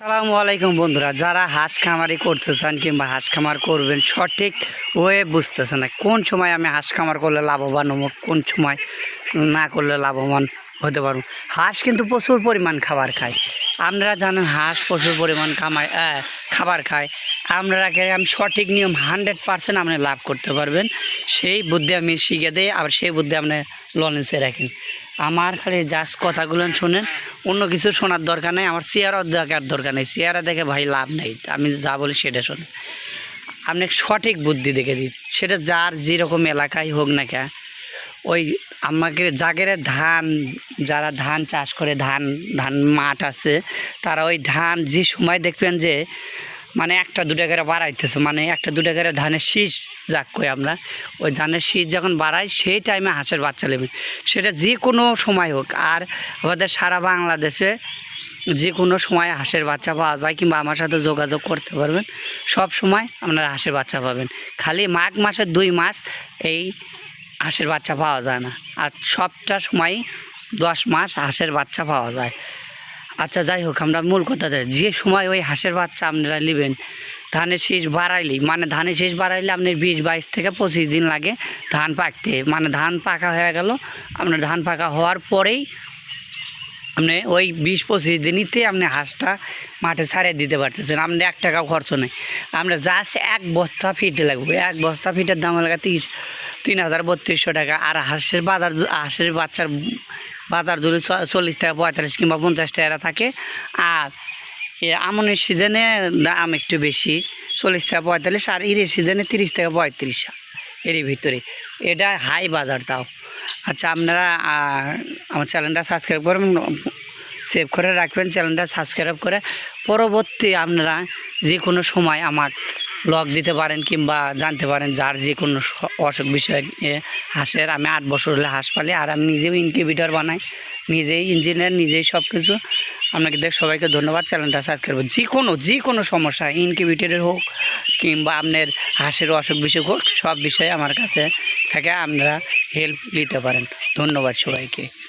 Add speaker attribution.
Speaker 1: সালামু আলাইকুম বন্ধুরা, যারা হাঁস খামারি করতে চান কিংবা হাঁস খামার করবেন, সঠিক ওয়ে বুঝতেছে না কোন সময় আমি হাঁস খামার করলে লাভবান হব, কোন সময় না করলে লাভবান হতে পারব। হাঁস কিন্তু প্রচুর পরিমাণ খাবার খায়। আপনারা জানেন হাঁস প্রচুর পরিমাণ খামায় খাবার খায়। আপনারাকে আমি সঠিক নিয়ম হান্ড্রেড পার্সেন্ট আপনি লাভ করতে পারবেন। সেই বুদ্ধি আমি শিখে দিই, আবার সেই বুদ্ধি আপনি লনেন্সে রাখেন। আমার খালি জাস্ট কথাগুলো শোনেন, অন্য কিছু শোনার দরকার নেই, আমার চেয়ারও দেখার দরকার নেই চেয়ারা দেখে ভাই লাভ নেই আমি যা বলি সেটা শোনেন। আপনি সঠিক বুদ্ধি দেখে দিই সেটা যার যেরকম এলাকায় হোক না কে ওই আমাকে জাগের ধান, যারা ধান চাষ করে, ধান ধান মাঠ আছে, তারা ওই ধান যে সময় দেখবেন যে মানে একটা দুটা করে বাড়াইতেছে মানে একটা দুটা করে ধানের শীষ যাক কই আমরা, ওই ধানের শীষ যখন বাড়াই সেই টাইমে হাঁসের বাচ্চা নেবেন সেটা যে কোনো সময় হোক, আর আমাদের সারা বাংলাদেশে যে কোনো সময় হাঁসের বাচ্চা পাওয়া যায় কিংবা আমার সাথে যোগাযোগ করতে পারবেন, সব সময় আপনারা হাঁসের বাচ্চা পাবেন। খালি মাঘ মাসের দুই মাস এই হাঁসের বাচ্চা পাওয়া যায় না, আর সবটা সময় দশ মাস হাঁসের বাচ্চা পাওয়া যায়। আচ্ছা যাই হোক, আমরা মূল কথা যাই যে সময় ওই হাঁসের বাচ্চা আপনারা নেবেন, ধানের শীষ বাড়াইলেই মানে ধানের শীষ বাড়াইলে আপনার বিশ বাইশ থেকে পঁচিশ দিন লাগে ধান পাকতে। মানে ধান পাকা হয়ে গেল, আপনার ধান পাকা হওয়ার পরেই আপনি ওই বিশ পঁচিশ দিনইতে আপনি হাঁসটা মাঠে ছাড়িয়ে দিতে পারতেছেন, আপনি এক টাকাও খরচ নেই। আমরা জাস্ট এক বস্তা ফিটে লাগবে, এক বস্তা ফিটের দাম লাগে তিরিশ, তিন হাজার বত্রিশশো টাকা। আর হাঁসের বাজার, হাঁসের বাচ্চার বাজার চ- চল্লিশ টাকা, পঁয়তাল্লিশ কিংবা পঞ্চাশ টাকা থাকে। আর আমনের সিজনে দাম একটু বেশি, চল্লিশ টাকা, পঁয়তাল্লিশ, আর ইরের সিজনে তিরিশ থেকে পঁয়ত্রিশ এরই ভিতরে। এটা হাই বাজার তাও। আচ্ছা আপনারা আমার চ্যানেলটা সাবস্ক্রাইব করবেন সেভ করে রাখবেন। চ্যানেলটা সাবস্ক্রাইব করে পরবর্তী আপনারা যে কোনো সময় আমার ব্লগ দিতে পারেন কিংবা জানতে পারেন যার যে কোনো অসুখ বিষয় হাঁসের আমি আট বছর হলে হাঁস পালি আর আমি নিজেও ইনকিউবেটর বানাই, নিজেই ইঞ্জিনিয়ার নিজেই সব কিছু আপনাকে দেখ, সবাইকে ধন্যবাদ। চ্যানেলটা সাবস্ক্রাইব। যে কোনো যে কোনো সমস্যা ইনকিউবেটরের হোক কিংবা আপনার হাঁসের অসুখ বিসুখ হোক, সব বিষয়ে আমার কাছে থেকে আপনারা হেল্প নিতে পারেন। ধন্যবাদ সবাইকে।